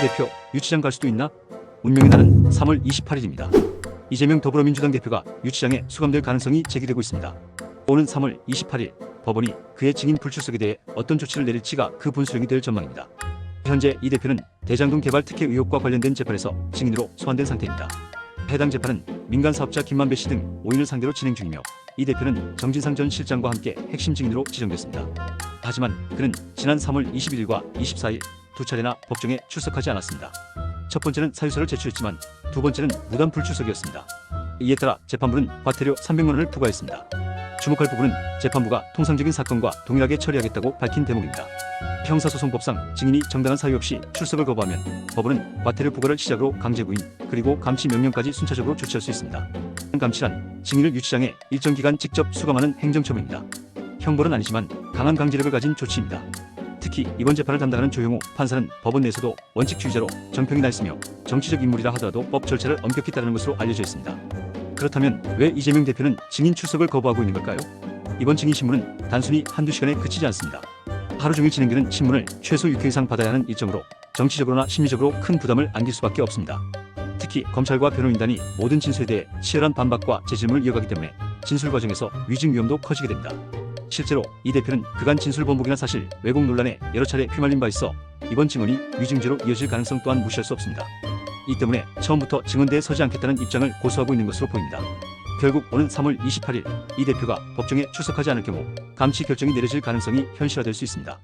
대표 유치장 갈 수도 있나? 운명의 날은 3월 28일입니다. 이재명 더불어민주당 대표가 유치장에 수감될 가능성이 제기되고 있습니다. 오는 3월 28일 법원이 그의 증인 불출석에 대해 어떤 조치를 내릴지가 그 분수령이 될 전망입니다. 현재 이 대표는 대장동 개발 특혜 의혹과 관련된 재판에서 증인으로 소환된 상태입니다. 해당 재판은 민간 사업자 김만배 씨 등 5인을 상대로 진행 중이며 이 대표는 정진상 전 실장과 함께 핵심 증인으로 지정됐습니다. 하지만 그는 지난 3월 21일과 24일 두 차례나 법정에 출석하지 않았습니다. 첫 번째는 사유서를 제출했지만 두 번째는 무단 불출석이었습니다. 이에 따라 재판부는 과태료 300만 원을 부과했습니다. 주목할 부분은 재판부가 통상적인 사건과 동일하게 처리하겠다고 밝힌 대목입니다. 형사소송법상 증인이 정당한 사유 없이 출석을 거부하면 법원은 과태료 부과를 시작으로 강제 구인 그리고 감시 명령까지 순차적으로 조치할 수 있습니다. 감시란 증인을 유치장에 일정 기간 직접 수감하는 행정처분입니다. 형벌은 아니지만 강한 강제력을 가진 조치입니다. 특히 이번 재판을 담당하는 조용호 판사는 법원 내에서도 원칙주의자로 정평이 날쓰며 정치적 인물이라 하더라도 법 절차를 엄격히 따르는 것으로 알려져 있습니다. 그렇다면 왜 이재명 대표는 증인 출석을 거부하고 있는 걸까요? 이번 증인 신문은 단순히 한두 시간에 그치지 않습니다. 하루 종일 진행되는 신문을 최소 6회 이상 받아야 하는 일정으로 정치적으로나 심리적으로 큰 부담을 안길 수밖에 없습니다. 특히 검찰과 변호인단이 모든 진술에 대해 치열한 반박과 재질문을 이어가기 때문에 진술 과정에서 위증 위험도 커지게 됩니다. 실제로 이 대표는 그간 진술 번복이나 사실 왜곡 논란에 여러 차례 휘말린 바 있어 이번 증언이 위증죄로 이어질 가능성 또한 무시할 수 없습니다. 이 때문에 처음부터 증언대에 서지 않겠다는 입장을 고수하고 있는 것으로 보입니다. 결국 오는 3월 28일 이 대표가 법정에 출석하지 않을 경우 감시 결정이 내려질 가능성이 현실화될 수 있습니다.